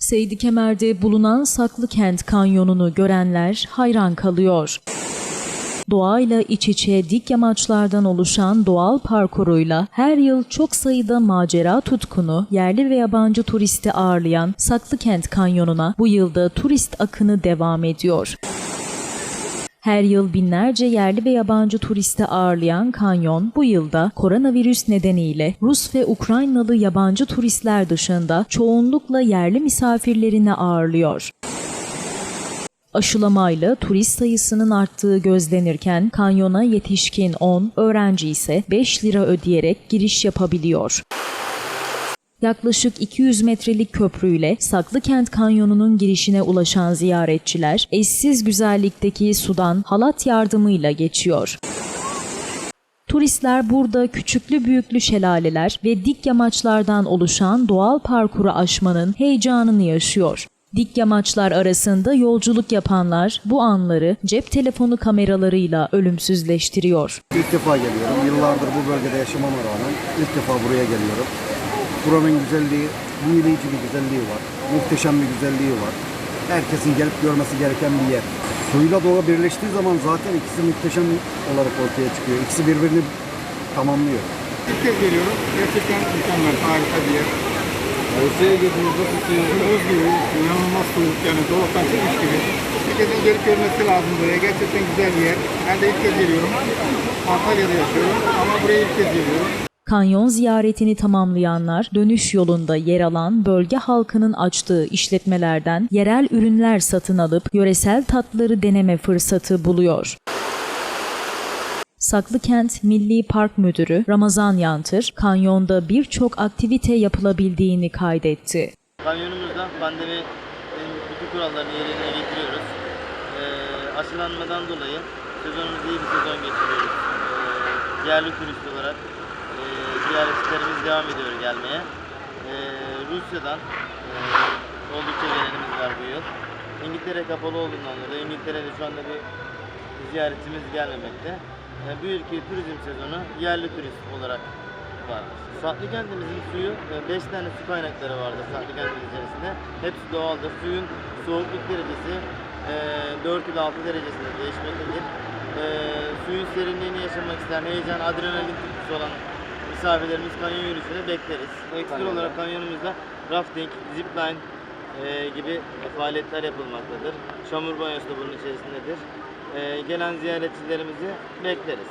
Seydi Kemer'de bulunan Saklıkent Kanyonu'nu görenler hayran kalıyor. Doğayla iç içe dik yamaçlardan oluşan doğal parkuruyla her yıl çok sayıda macera tutkunu, yerli ve yabancı turisti ağırlayan Saklıkent Kanyonu'na bu yılda turist akını devam ediyor. Her yıl binlerce yerli ve yabancı turisti ağırlayan kanyon bu yılda koronavirüs nedeniyle Rus ve Ukraynalı yabancı turistler dışında çoğunlukla yerli misafirlerini ağırlıyor. Aşılamayla turist sayısının arttığı gözlenirken kanyona yetişkin 10, öğrenci ise 5 lira ödeyerek giriş yapabiliyor. Yaklaşık 200 metrelik köprüyle Saklıkent Kanyonu'nun girişine ulaşan ziyaretçiler eşsiz güzellikteki sudan halat yardımıyla geçiyor. Turistler burada küçüklü büyüklü şelaleler ve dik yamaçlardan oluşan doğal parkuru aşmanın heyecanını yaşıyor. Dik yamaçlar arasında yolculuk yapanlar bu anları cep telefonu kameralarıyla ölümsüzleştiriyor. İlk defa geliyorum. Yıllardır bu bölgede yaşamama rağmen ilk defa buraya geliyorum. Buranın güzelliği, büyüleyici bir güzelliği var. Muhteşem bir güzelliği var. Herkesin gelip görmesi gereken bir yer. Suyla doğa birleştiği zaman zaten ikisi muhteşem olarak ortaya çıkıyor. İkisi birbirini tamamlıyor. İlk kez geliyorum. Gerçekten mükemmel, harika bir yer. Rusya'ya girdiğimizde Rusya'ya buz gibi, inanılmaz soğuk yani doğuktan çıkmış gibi. Herkesin gelip görmesi lazım buraya. Gerçekten güzel bir yer. Ben de ilk kez geliyorum. Antalya'da yaşıyorum ama buraya ilk kez geliyorum. Kanyon ziyaretini tamamlayanlar dönüş yolunda yer alan bölge halkının açtığı işletmelerden yerel ürünler satın alıp yöresel tatları deneme fırsatı buluyor. Saklıkent Milli Park Müdürü Ramazan Yantır, kanyonda birçok aktivite yapılabildiğini kaydetti. Kanyonumuzda pandemi bütün kurallarını yerine getiriyoruz. Ee, aşılanmadan dolayı sezonumuzda iyi bir sezon geçiriyoruz. Ee, yerli turist olarak e, ziyaretçilerimiz devam ediyor gelmeye. Ee, Rusya'dan e, oldukça gelenimiz var bu yıl. İngiltere kapalı olduğundan dolayı İngiltere'de şu anda bir ziyaretçimiz gelmemekte. Ee, bu yılki turizm sezonu yerli turist olarak var. Saklı kentimizin suyu 5 tane su kaynakları vardır Saklı kentimizin içerisinde. Hepsi doğaldır. Suyun soğukluk derecesi e, 4 ile 6 derecesinde değişmektedir. E, suyun serinliğini yaşamak isteyen, heyecan, adrenalin tutkusu olan misafirlerimiz kanyon yürüyüşüne bekleriz. Ekstra olarak kanyonumuzda rafting, zipline e, gibi faaliyetler yapılmaktadır. Çamur banyosu da bunun içerisindedir. E, gelen ziyaretçilerimizi bekleriz.